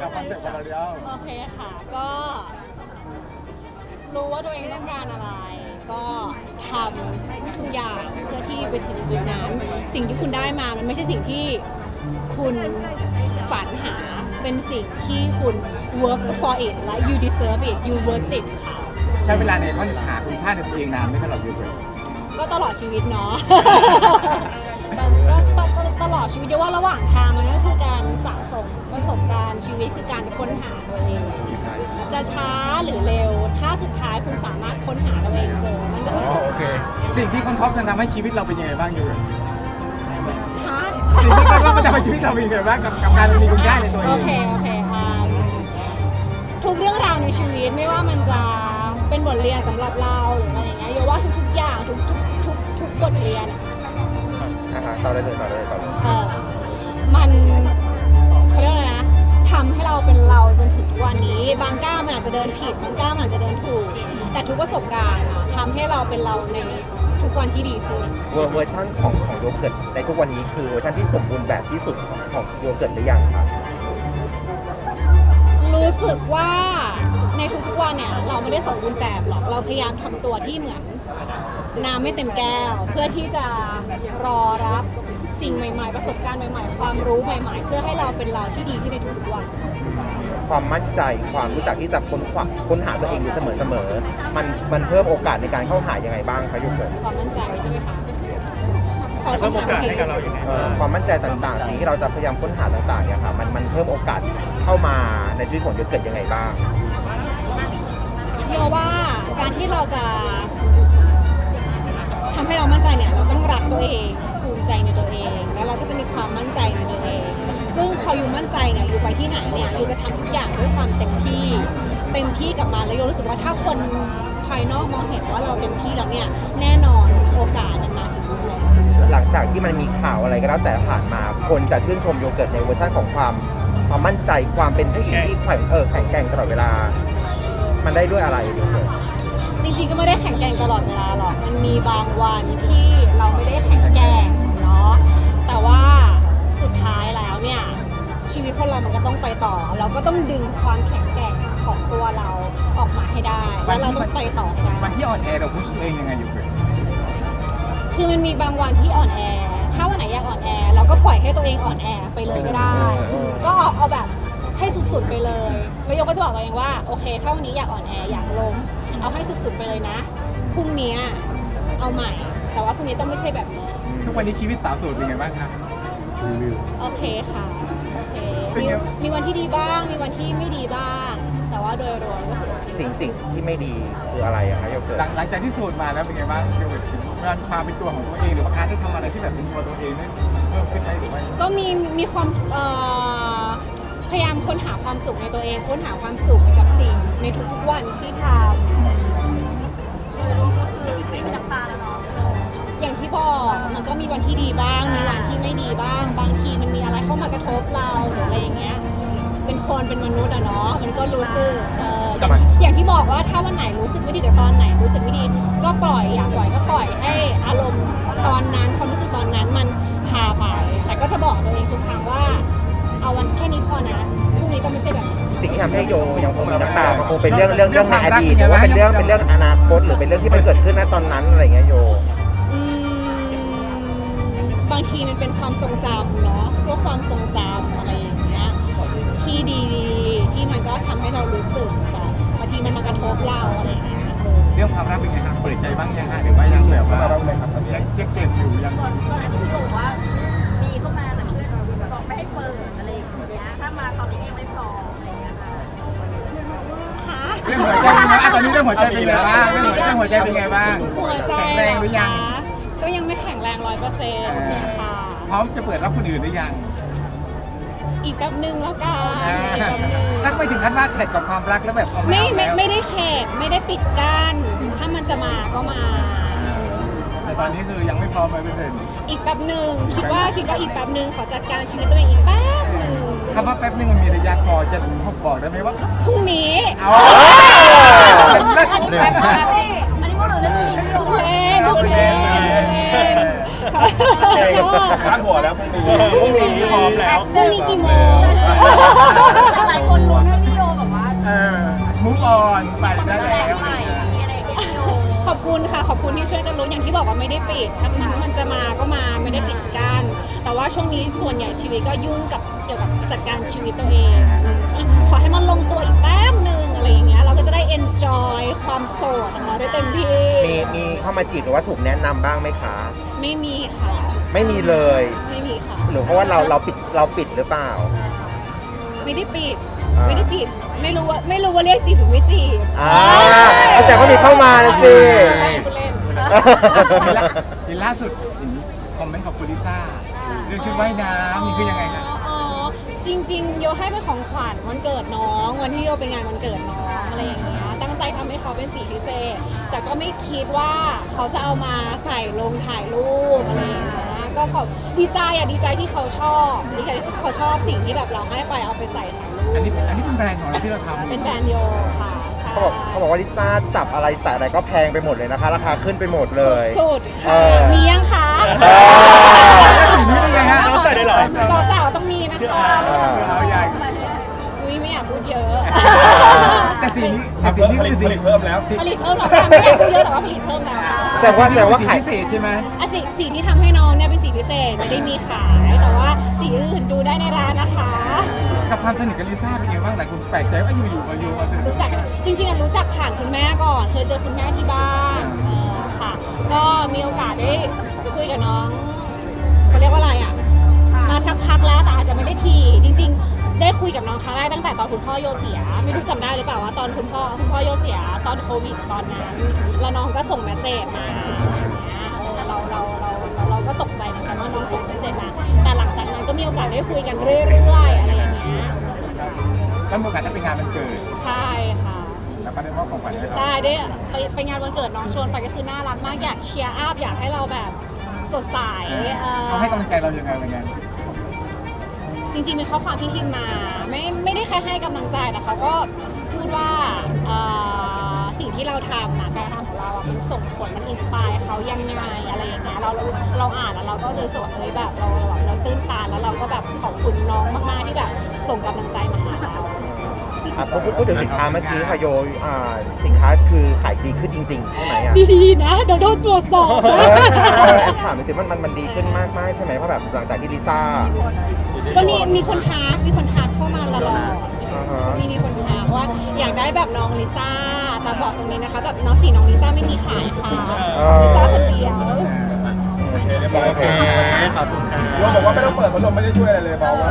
กับคอนเซ็ปต์ของเราเดียวโอเคค่ะ ก็ รู้ว่าตัวเองต้องการอะไร ก็ทำทุกอย่างเพื่อที่ไปถึงจุดนั้น สิ่งที่คุณได้มามันไม่ใช่สิ่งที่คุณฝันหาเป็นสิ่งที่คุณ work for it และ you deserve it you worth it ค่ะ ใช้เวลาในค้นหาคุณค่าในตัวเองนานไหม่ตลอดอยู่เลยก็ตลอดชีวิตเนาะ ก็ก็ก็ต ลอดชีวิตเดียวว่าระหว่างทางมันก็คือการสะสมประสบการณ์ชีวิตคือการค้นหาตัวเอง จะช้าหรือเร็ว ถ้าสุดท้ายคุณสามารถค้นหาตัวเองเจอ มันก็คือจุดหมายสิ่งที่ค้นพบมันทำให้ชีวิตเราเป็นยังไงบ้างอยู่ฮะสิ่งที่ค้นพบมันทำให้ชีวิตเราเป็นยังไงบ้างกับกับการมีคุณค่าในตัวเอโองเคโอเคอ่าทุกเรื่องราวในชีวิตไม่ว่ามันจะเป็นบทเรียนสำหรับเราหรืออะไรอย่างเงี้ยโยว่าทุกๆอย่างทุกทุกทุกทุกบทเรียนอ่า ต่อได้เลยต่อได้เลยต่อเลยเออมันเขาเรียกว่าอะไรนะทำให้เราเป็นเราจนถึงทุกวันนี้ บางก้าวมันอาจจะเดินผิดบางก้าวมันอาจจะเดินถูก แต่ทุกประสบการณ์อะทำให้เราเป็นเราในทุกวันที่ดีขึ้น เวอร์เวอร์ชันของของโยเกิร์ตในทุกวันนี้คือเวอร์ชันที่สมบูรณ์แบบที่สุดของของโยเกิร์ตหรือยังครับรู้สึกว่าในทุกๆวันเนี่ยเราไม่ได้สมบูรณ์แบบหรอกเราพยายามทำตัวที่เหมือน น้ำไม่เต็มแก้ว เพื่อที่จะรอรับสิ่งใหม่ ๆ ประสบการณ์ใหม่ ๆ ความรู้ใหม่ ๆ เพื่อให้เราเป็นเราที่ดีขึ้นในทุกๆวัน ความมั่นใจความรู้จักที่จะค้นคว้าค้นหาตัวเองอยู่เสมอเสมอๆมันมันเพิ่มโอกาสในการเข้าหายังไงบ้างครับโยเกิร์ตความมั่นใจใช่ไหมคะขอเพิ่มคำโอถามกาสอีให้กับเราอย่างไรเอ่อความมั่นใจต่างๆสิ่งที่เราจะพยายามค้นหาต่างๆเนี่ยค่ะมันมันเพิ่มโอกาสเข้ามาในชีวิตของโยเกิร์ตยังไงบ้าง โยว่าการที่เราจะ ทำให้เรามั่นใจเนี่ยเราต้องรักตัวเองภูมิใจในตัวเอง แล้วเราก็จะมีความมั่นใจในตัวเอง ซึ่งพออยู่มั่นใจเนี่ยอยู่ไปที่ไหนเนี่ยอยู่จะทำทุกอย่างด้วยความเต็มที่เต็มที่กับมันแล้วโยรู้สึกว่าถ้าคนภายนอกมองเห็นว่าเราเต็มที่แล้วเนี่ยแน่นอนโอกาสมันมาถึงเรา หลังจากที่มันมีข่าวอะไรก็แล้วแต่ผ่านมา คนจะชื่นชมโยเกิร์ตในเวอร์ชันของความความมั่นใจความเป็นผู้หญิงที่แข็งเออแข็งแกร่งตลอดเวลา มันได้ด้วยอะไรโยเกิร์ต จริงๆก็ไม่ได้แข็งแกร่งตลอดเวลาหรอก มันมีบางวันที่เราไม่ได้แข็งแกร่งเนาะ แต่ว่าสุดท้ายแล้วเนี่ย ชีวิตคนเรามันก็ต้องไปต่อ เราก็ต้องดึงความแข็งแกร่งของตัวเราออกมาให้ได้แล้วเราต้องไปต่อให้ได้ วันที่อ่อนแอเราพุชตัวเองยังไงอยู่เลยคือมันมีบางวันที่อ่อนแอ ถ้าวันไหนอยากอ่อนแอ เราก็ปล่อยให้ตัวเองอ่อนแอไปเลยก็ได้ ก็เอาเอาแบบให้ สุดๆไปเลย แล้วโยก็จะบอกตัวเองว่าโอเคถ้าวันนี้อยากอ่อนแออยากล้มเอาให้สุดๆไปเลยนะพรุ่งนี้เอาใหม่ แต่ว่าพรุ่งนี้ต้องไม่ใช่แบบนี้ทุกวันนี้ชีวิตสาวโสดเป็นไงบ้างครับโอเคค่ะโอเคเป็นมีไง มีวันที่ดีบ้าง มีวันที่ไม่ดีบ้าง แต่ว่าโดยรวมก็คือสิ่งสิ่งที่ไม่ดีคืออะไรอะคะโยเกิร์หลัตงหลังจากที่โสดมาแล้วเป็นไงบ้างเกี่ยวกับการความเป็นตัวของตัวเองหรือว่าการได้ทำอะไรที่แบบเป็นตัวตัวเองได้เพิ่มขึ้นไหมหรือว่าก็มีมีความเอ่อพยายาม ค้นหาความสุขในตัวเอง ค้นหาความสุขในกับสิ่งในทุกๆวันที่ทำโดยรวมก็คือไม่มีน้ำตาแล้วเนาะอย่างที่บอกมันก็มีวันที่ดีบ้าง มีวันที่ไม่ดีบ้าง บางทีมันมีอะไรเข้ามากระทบเราหรืออะไรอย่างเงี้ย เป็นคนเป็นมนุษย์อะเนาะ มันก็รู้สึกเอ่ออย่างที่อย่างที่บอกว่าถ้าวันไหนรู้สึกไม่ดีกับตอนไหนรู้สึกไม่ดี ก็ปล่อยอยากปล่อยก็ปล่อยให้อารมณ์ตอนนั้นความรู้สึกตอนนั้นมันพาไป แต่ก็จะบอกตัวเองทุกครั้งว่า เอาวันแค่นี้พอ ที่ทำให้โยยังคงมีน้ำตามันคงเป็นเรื่องเรื่องเรื่องในอดีตหรือว่าเป็นเรื่องเป็นเรื่องอนาคตหรือเป็นเรื่องที่มันเกิดขึ้นณตอนนั้นอะไรเงี้ยโย อืมบางทีมันเป็นความทรงจำเนาะพวกความทรงจำอะไรอย่างเงี้ยที่ดีๆที่มันก็ทำให้เรารู้สึกแบบบางทีมันมากระทบเราอะไรอย่างเงี้ยเออ เรื่องความรักเป็นไงครับเปิดใจบ้างยังฮะหรือว่ายังแบบว่ายังยังเก็บอยู่ยัง ก่อนก่อนอันนี้พี่บอกว่า หัวใจเป็นไงอะตอนนี้เรื่องหัวใจเป็นไงบ้างเรื่องหัวเรื่องหัวใจเป็นไงบ้าง หัวใจแข็งแรงหรือยังเคะก็ยังไม่แข็งแรงร้อยเปอร์เซ็นต์ค่ะ พร้อมจะเปิดรับคนอื่นหรือยัง อีกแป๊บนึงแล้วกันอ่าอีกแป๊บนึงถ้าไม่ถึงขั้นว่าแข่งกับความรักแล้วแบบเอาไม่เอาไม่แล้ว ไม่ได้แขกไม่ได้ปิดกั้นถ้ามันจะมาก็มา แต่ตอนนี้คือยังไม่พร้อมไปเสร็นอีกแป๊บหนึ่งคิดว่าคิดว่าอีกแป๊บหนึ่งขอจัดการชีวิตตัวเองอีกแป๊บหนึ่งคำว่าแป๊บนึงมันมีระยะพอจะบอกบอกได้ไหมว่าพรุ่งนี้อาอันนี้แป๊บนึงอันนี้พวกเราเล่นเล่นพวกเล่นพวกเล่นชอบพาดหัวแล้วพรุ่งนี้พรุ่งนี้พร้อมแล้วพรุ่งนี้กี่โมงหลายคนลุ้นให้พี่โยแบบว่ามูฟออนไป ม่ได้ปิดถ้ามันมันจะมาก็มาไม่ได้ปิดกั้นแต่ว่าช่วงนี้ส่วนใหญ่ชีวิตก็ยุ่งกับเกี่ยวกับจัดการชีวิตตัวเองอีกขอให้มันลงตัวอีกแป๊บหนึ่งอะไรอย่างเงี้ยเราก็จะได้ enjoy ความโสดของเราได้เต็มที่มีมีเข้ามาจีบหรือว่าถูกแนะนำบ้างไหมคะ ไม่มีค่ะ ไม่มีเลย ไม่มีค่ะ หรือเพราะว่าเราเราปิดเราปิดหรือเปล่า ไม่ได้ปิดอ่าไม่ได้ปิดไม่รู้ว่าไม่รู้ว่าเรียกจีบหรือไม่จีบอ่าเอาแต่ก็มีเข้ามานะสิเล่นเล่นเห็นล่าเห็นล่าสุดเห็นคอมเมนต์ของคุณลิซ่าเรื่องชุดว่ายน้ำนี่คือยังไงคะอ๋อจริง ๆ โยให้เป็นของขวัญวันเกิดน้องวันที่โยไปงานวันเกิดน้องอะไรอย่างเงี้ยตั้งใจทำให้เขาเป็นสีพิเศษ แต่ก็ไม่คิดว่าเขาจะเอามาใส่ลงถ่ายรูปอะไรอย่างเงี้ย ก็ขอบดีใจอะดีใจที่เขาชอบดีใจที่เขาชอบสิ่งที่แบบเราให้ไปเอาไปใส่ถ่ายรูปอันนี้อันนี้เป็นแบรนด์ของเราที่เราทำเป็นแบรนด์โยค่ะใช่เขาบอกเขาบอกว่าลิซ่าจับอะไรใส่อะไรก็แพงไปหมดเลยนะคะ ราคาขึ้นไปหมดเลย สุดๆเอค่ะอมียังคะเออสีนี้เป็นไงฮะน้องใส่ได้เหรอสาวๆต้องมีนะคะเราใหญ่อุ้ยไม่อยากพูดเยอะ แต่สีนี้แต่สีนี้คือสีผลิตเพิ่มแล้ว ผลิตเพิ่มแล้วค่ะไม่อยากพูดเยอะแต่ว่าผลิตเพิ่มแล้วแต่ว่าแต่ว่าสีขายพิเศษใช่ไหมอะสีสีที่ทำให้น้องเนี่ยเป็นสีพิเศษไม่ได้มีขายแต่ว่าสีอื่นดูได้ในร้านนะคะ กับความสนิทกับลิซ่าเป็นไงบ้างหลายคนแปลกใจว่าอยู่ๆมาอยู่มาสนิท รู้จักจริงๆอะรู้จักผ่านคุณแม่ก่อนเคยเจอคุณแม่ที่บ้านเออค่ะ ก็มีโอกาสได้คุยกับน้องเขาเรียกว่าอะไรอะ มาสักพักแล้วแต่อาจจะไม่ได้ทีจริงๆได้ คุยกับน้องครั้งแรกตั้งแต่ตอนคุณพ่อโยเสีย ไม่รู้จำได้หรือเปล่าว่าตอนคุณพ่อคุณพ่อโยเสีย ตอนโควิดตอนนั้นแล้วน้องก็ส่งเมสเซจมาอย่างเงี้ยเออเราเราเราเราเราก็ตกใจเหมือนกันว่าน้องส่งเมสเซจมาแต่หลังจากนั้นก็มีโอกาสได้คุยกันเรื่อยๆอะไรอย่างเงี้ยแล้วมีโอกาสได้ไปงานมันเกิด ใช่ค่ะ แล้วก็ได้มอบของขวัญให้เขาใช่ได้ไปไปงานวันเกิดน้องชวนไปก็คือน่ารักมากอยากเชียร์อัพอยากให้เราแบบสดใสเออ เขาให้กำลังใจเรายังไงเป็นไง จริงๆเป็นข้อความที่พิมพ์มาไม่ไม่ได้แค่ให้กำลังใจแต่เขาก็พูดว่าเอ่อสิ่งที่เราทำอะการทำของเราอะมันส่งผลมันอินสปายเขายังไงอะไรอย่างเงี้ยเราเราเราอ่านแล้วเราก็เลยรู้สกว่าเลยแบบเราเราตื้นตันแล้วเราก็แบบขอบคุณน้องมากๆที่แบบส่งกำลังใจ อะพูดพูดพูดถึงสินค้าเมื่อกี้ค่ะโยอ่าสินค้าคือขายดีขึ้นจริงๆใช่ไหมอะดีๆนะเดี๋ยวโดนตรวจสอบเอนะอเออถามไปสิมันมันมันดีขึ้นมากมากๆใช่ไหมเพราะแบบหลังจากที่ลิซ่าก็มีมีคนทักมีคนทักเข้ามาตลอดอ่าฮะมีมีคนทักว่าอยากได้แบบน้องลิซ่าแต่บอกตรงนี้นะคะ แบบน้องสีน้องลิซ่าไม่มีขายค่ะเออลิซ่าคนเดียว โอเคเรียบร้อยโอเคขอบคุณครับโยมบอกว่าไม่ต้องเปิดพัดลมไม่ได้ช่วยอะไรเลยบอกว่า